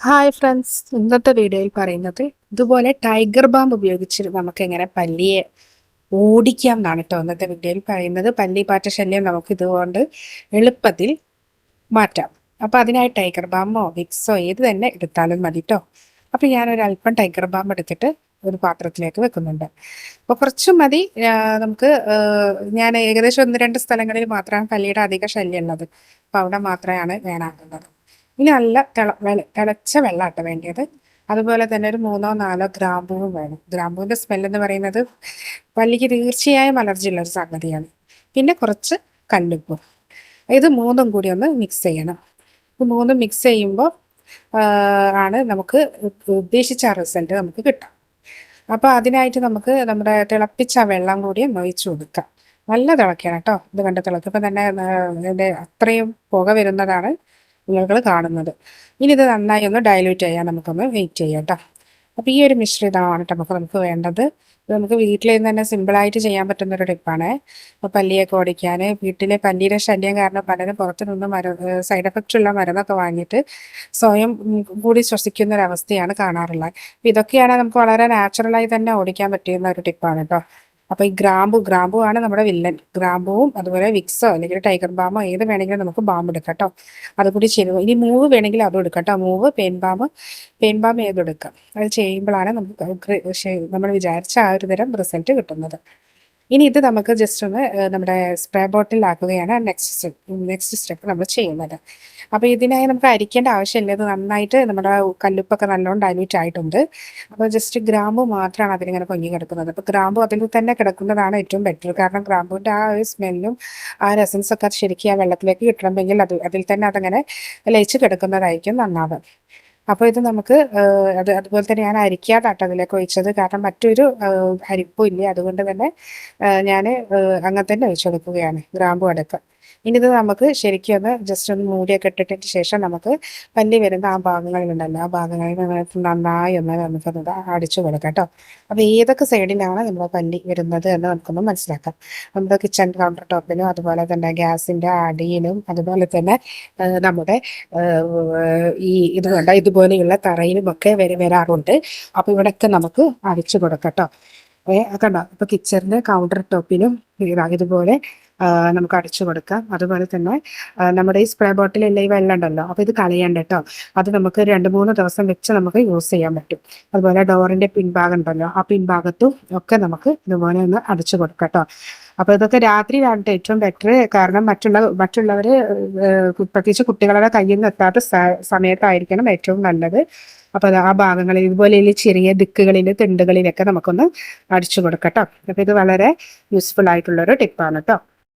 Hi friends ഇന്നത്തെ വീഡിയോയിൽ പറയുന്നത് ഇതുപോലെ ടൈഗർ ബാം ഉപയോഗിച്ച് നമുക്ക് എങ്ങനെ പല്ലിയെ ഓടിക്കാം എന്നാണ് കേട്ടോ ഇന്നത്തെ വീഡിയോയിൽ പറയുന്നത്. പല്ലി പാറ്റ ശല്യം നമുക്ക് ഇതുകൊണ്ട് എളുപ്പത്തിൽ മാറ്റാം. അപ്പോൾ അതിനായി ടൈഗർ ബാമോ വിക്സോ ഏത് തന്നെ എടുത്താലും മതി കേട്ടോ അപ്പോൾ ഞാനൊരു അല്പം ടൈഗർ ബാം എടുത്തിട്ട് ഒരു പാത്രത്തിലേക്ക് വെക്കുന്നുണ്ട്. അപ്പോൾ കുറച്ച് മതി. നമുക്ക് ഞാൻ ഏകദേശം ഒന്ന് രണ്ട് സ്ഥലങ്ങളിൽ മാത്രമാണ് പല്ലിയുടെ അധിക ശല്യം ഉള്ളത്. അപ്പോൾ അവിടെ മാത്രമാണ് വേണമാകുന്നത് ഇനി നല്ല തിള തിളച്ച വെള്ളമാട്ടോ വേണ്ടത് അതുപോലെ തന്നെ ഒരു മൂന്നോ നാലോ ഗ്രാമ്പൂവും വേണം. ഗ്രാമ്പൂവിന്റെ സ്മെല്ലെന്ന് പറയുന്നത് പല്ലിക്ക് തീർച്ചയായും അലർജി ഉള്ള ഒരു സംഗതിയാണ്. പിന്നെ കുറച്ച് കല്ലുപ്പും. ഇത് മൂന്നും കൂടി ഒന്ന് മിക്സ് ചെയ്യണം. ഇത് മൂന്നും മിക്സ് ചെയ്യുമ്പോൾ ആണ് നമുക്ക് ഉദ്ദേശിച്ച റിസൾട്ട് നമുക്ക് കിട്ടാം അപ്പോൾ അതിനായിട്ട് നമുക്ക് നമ്മുടെ തിളപ്പിച്ച വെള്ളം കൂടി ഒഴിച്ചു കൊടുക്കാം. നല്ല തിളക്കണം കേട്ടോ. ഇത് കണ്ട് തിളക്കുമ്പോൾ തന്നെ അത്രയും പുക വരുന്നതാണ്. നിങ്ങൾ കാണുന്നത്. ഇനി ഇത് നന്നായി ഒന്ന് ഡയലൂറ്റ് ചെയ്യാൻ നമുക്കൊന്ന് വെയിറ്റ് ചെയ്യാം കേട്ടോ അപ്പോൾ ഈ ഒരു മിശ്രിതമാണ് നമുക്ക് നമുക്ക് വേണ്ടത്. നമുക്ക് വീട്ടിൽ നിന്ന് തന്നെ സിമ്പിളായിട്ട് ചെയ്യാൻ പറ്റുന്ന ഒരു ടിപ്പാണ് അപ്പോൾ പല്ലിയൊക്കെ ഓടിക്കാൻ വീട്ടിലെ പല്ലിയുടെ ശല്യം കാരണം പലരും പുറത്തു നിന്ന് മര സൈഡ് എഫക്റ്റ് ഉള്ള മരുന്നൊക്കെ വാങ്ങിയിട്ട് സ്വയം കൂടി ശ്വസിക്കുന്ന ഒരു അവസ്ഥയാണ് കാണാറുള്ളത്. ഇതൊക്കെയാണ് നമുക്ക് വളരെ നാച്ചുറലായി തന്നെ ഓടിക്കാൻ പറ്റുന്ന ഒരു ടിപ്പാണ് കേട്ടോ അപ്പോൾ ഈ ഗ്രാമ്പു ഗ്രാമ്പു ആണ് നമ്മുടെ വില്ലൻ. ഗ്രാമ്പുവും അതുപോലെ വിക്സോ അല്ലെങ്കിൽ ടൈഗർ ബാമോ ഏത് വേണമെങ്കിലും നമുക്ക് ബാം എടുക്കാം കേട്ടോ അതുകൂടി ചെയ്യുക ഇനി മൂവ് വേണമെങ്കിൽ അതും എടുക്കാം Moov pain balm pain balm ഏതെടുക്കാം അത് ചെയ്യുമ്പോഴാണ് നമുക്ക് നമ്മൾ വിചാരിച്ച ആ ഒരു തരം റിസൾട്ട് കിട്ടുന്നത്. ഇനി ഇത് നമുക്ക് ജസ്റ്റ് ഒന്ന് നമ്മുടെ സ്പ്രേ ബോട്ടിലാക്കുകയാണ് നെക്സ്റ്റ് സ്റ്റെപ്പ് നെക്സ്റ്റ് സ്റ്റെപ്പ് നമ്മൾ ചെയ്യുന്നത്. അപ്പോൾ ഇതിനായി നമുക്ക് അരിക്കേണ്ട ആവശ്യമില്ല. ഇത് നന്നായിട്ട് നമ്മുടെ കല്ലുപ്പൊക്കെ നല്ലോണം ഡൈലൂറ്റ് ആയിട്ടുണ്ട്. അപ്പോൾ ജസ്റ്റ് ഗ്രാമ്പു മാത്രമാണ് അതിലിങ്ങനെ പൊങ്ങി കിടക്കുന്നത്. അപ്പോൾ ഗ്രാമ്പു അതിൽ തന്നെ കിടക്കുന്നതാണ് ഏറ്റവും ബെറ്റർ കാരണം ഗ്രാമ്പുവിന്റെ ആ ഒരു സ്മെല്ലും ആ രസൻസൊക്കെ ശരിക്കും ആ വെള്ളത്തിലേക്ക് കിട്ടണമെങ്കിൽ അത് അതിൽ തന്നെ അതങ്ങനെ ലയിച്ച് കിടക്കുന്നതായിരിക്കും നന്നാവുക. അപ്പോൾ ഇത് നമുക്ക് അത് അതുപോലെ തന്നെ ഞാൻ അരിക്കാതാട്ടോ അതിലേക്ക് ഒഴിച്ചത്. കാരണം മറ്റൊരു അരിപ്പും ഇല്ല? അതുകൊണ്ട് തന്നെ ഞാൻ അങ്ങനെ തന്നെ ഒഴിച്ചെടുക്കുകയാണ്. ഗ്രാമ്പു അടക്കം. ഇനി ഇത് നമുക്ക് ശരിക്കും ഒന്ന് ജസ്റ്റ് ഒന്ന് മൂടിയൊക്കെ ഇട്ടിട്ടതിന് ശേഷം നമുക്ക് പല്ലി വരുന്ന ആ ഭാഗങ്ങളിലുണ്ടല്ലോ ആ ഭാഗങ്ങളിൽ നന്നായി ഒന്ന് നമുക്കൊന്ന് അടിച്ചു കൊടുക്കാം കേട്ടോ. അപ്പോൾ ഏതൊക്കെ സൈഡിലാണ് നമ്മുടെ പല്ലി വരുന്നത് എന്ന് നമുക്കൊന്ന് മനസ്സിലാക്കാം. നമ്മുടെ കിച്ചൺ കൗണ്ടർ ടോപ്പിലും അതുപോലെ തന്നെ ഗ്യാസിന്റെ അടിയിലും അതുപോലെ തന്നെ നമ്മുടെ ഈ ഇത് വേണ്ട ഇതുപോലെയുള്ള തറയിലും ഒക്കെ വരാറുണ്ട്. അപ്പോൾ ഇവിടെയൊക്കെ നമുക്ക് അടിച്ചു കൊടുക്കാം കേട്ടോ. കണ്ടോ? ഇപ്പൊ കിച്ചറിന്റെ കൗണ്ടർ ടോപ്പിലും ഇതുപോലെ നമുക്ക് അടിച്ചു കൊടുക്കാം. അതുപോലെ തന്നെ നമ്മുടെ ഈ സ്പ്രേ ബോട്ടിലുള്ള ഈ വെള്ളം ഉണ്ടല്ലോ അപ്പോൾ ഇത് കളയണ്ട കേട്ടോ അത് നമുക്ക് രണ്ട് മൂന്ന് ദിവസം വെച്ച് നമുക്ക് യൂസ് ചെയ്യാൻ പറ്റും. അതുപോലെ ഡോറിന്റെ പിൻഭാഗം ഉണ്ടല്ലോ ആ പിൻഭാഗത്തും ഒക്കെ നമുക്ക് ഇതുപോലെ ഒന്ന് അടച്ചു കൊടുക്കാം കേട്ടോ അപ്പോൾ ഇതൊക്കെ രാത്രിയിലാണ് ഏറ്റവും ബെറ്റർ കാരണം മറ്റുള്ള മറ്റുള്ളവർ പ്രത്യേകിച്ച് കുട്ടികളുടെ കയ്യിൽ നിന്ന് എത്താത്ത സമയത്തായിരിക്കണം ഏറ്റവും നല്ലത്. അപ്പോൾ ആ ഭാഗങ്ങളിൽ ഇതുപോലെ ചെറിയ ദിക്കുകളിൽ തിണ്ടുകളിലൊക്കെ നമുക്കൊന്ന് അടിച്ചു കൊടുക്കാം കേട്ടോ അപ്പോൾ ഇത് വളരെ യൂസ്ഫുൾ ആയിട്ടുള്ളൊരു ടിപ്പാണ് കേട്ടോ